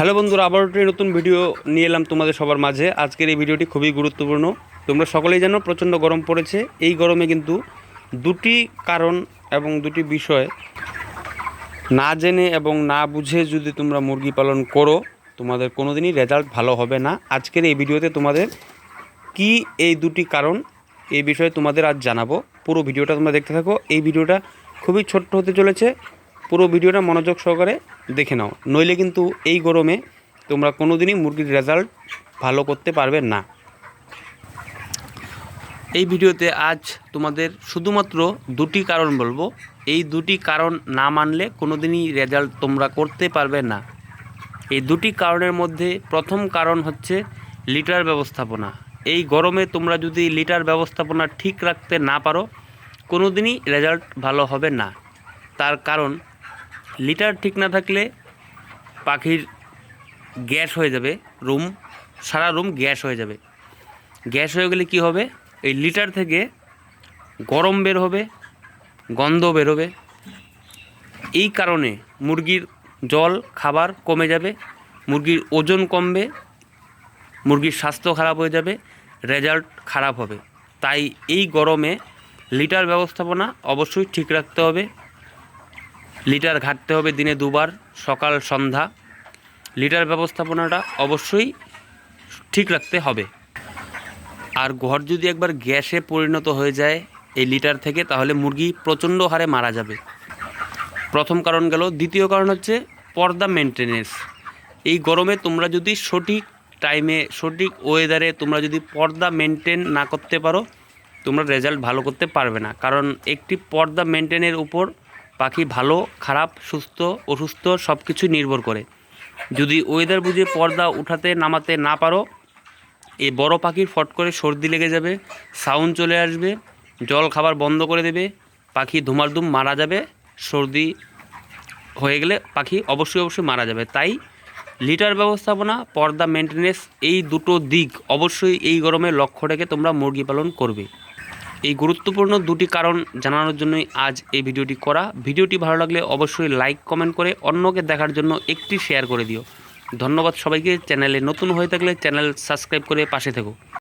Hello বন্ধুরা আবার একটি নতুন ভিডিও নিয়ে এলাম তোমাদের সবার মাঝে। আজকের এই ভিডিওটি খুবই গুরুত্বপূর্ণ। তোমরা সকলেই জানো, প্রচণ্ড গরম পড়েছে। এই গরমে কিন্তু দুটি কারণ এবং দুটি বিষয় না জেনে এবং না বুঝে যদি তোমরা মুরগি পালন করো, তোমাদের কোনোদিনই রেজাল্ট ভালো হবে না। আজকের এই ভিডিওতে তোমাদের কি এই দুটি কারণ, এই বিষয়ে তোমাদের আজ জানাব। পুরো ভিডিওটা তোমরা দেখতে থাকো। এই ভিডিওটা খুবই ছোট্ট হতে চলেছে। পুরো ভিডিওটা মনোযোগ সহকারে দেখে নাও। নইলে কিন্তু এই গরমে তোমরা কোনোদিনই মুরগির রেজাল্ট ভালো করতে পারবে না। এই ভিডিওতে আজ তোমাদের শুধুমাত্র দুটি কারণ বলব। এই দুটি কারণ না মানলে কোনো দিনই রেজাল্ট তোমরা করতে পারবে না। এই দুটি কারণের মধ্যে প্রথম কারণ হচ্ছে লিটার ব্যবস্থাপনা। এই গরমে তোমরা যদি লিটার ব্যবস্থাপনা ঠিক রাখতে না পারো, কোনোদিনই রেজাল্ট ভালো হবে না। তার কারণ লিটার ঠিক না থাকলে পাখির গ্যাস হয়ে যাবে, রুম, সারা রুম গ্যাস হয়ে যাবে। গ্যাস হয়ে গেলে কি হবে? এই লিটার থেকে গরম বের হবে, গন্ধ বেরোবে এই কারণে মুরগির জল, খাবার কমে যাবে, মুরগির ওজন কমবে, মুরগির স্বাস্থ্য খারাপ হয়ে যাবে, রেজাল্ট খারাপ হবে। তাই এই গরমে লিটার ব্যবস্থাপনা অবশ্যই ঠিক রাখতে হবে। লিটার ঘাটতে হবে দিনে দুবার সকাল, সন্ধ্যা। লিটার ব্যবস্থাপনাটা অবশ্যই ঠিক রাখতে হবে। আর ঘর যদি একবার গ্যাসে পরিণত হয়ে যায় এই লিটার থেকে, তাহলে মুরগি প্রচণ্ড হারে মারা যাবে। প্রথম কারণ গেল। দ্বিতীয় কারণ হচ্ছে পর্দা মেনটেনেন্স এই গরমে তোমরা যদি সঠিক টাইমে সঠিক ওয়েদারে তোমরা যদি পর্দা মেনটেন না করতে পারো, তোমরা রেজাল্ট ভালো করতে পারবে না। কারণ একটি পর্দা মেনটেনের উপর পাখি ভালো, খারাপ, সুস্থ, অসুস্থ সব কিছু নির্ভর করে। যদি ওয়েদার বুঝে পর্দা উঠাতে, নামাতে না পারো এই বড় পাখির ফট করে সর্দি লেগে যাবে সাউন্ড চলে আসবে, জল খাবার বন্ধ করে দেবে, পাখি ধুমারধুম মারা যাবে, সর্দি হয়ে গেলে পাখি অবশ্যই অবশ্যই মারা যাবে। তাই লিটার ব্যবস্থাপনা, পর্দা মেনটেনেন্স এই দুটো দিক অবশ্যই এই গরমে লক্ষ্য রেখে তোমরা মুরগি পালন করবে। এই গুরুত্বপূর্ণ দুটি কারণ জানানোর জন্যই আজ এই ভিডিওটি করা। ভিডিওটি ভালো লাগলে অবশ্যই লাইক, কমেন্ট করে অন্যকে দেখার জন্য একটি শেয়ার করে দিও। ধন্যবাদ সবাইকে। চ্যানেলে নতুন হয়ে থাকলে চ্যানেল সাবস্ক্রাইব করে পাশে থেকো।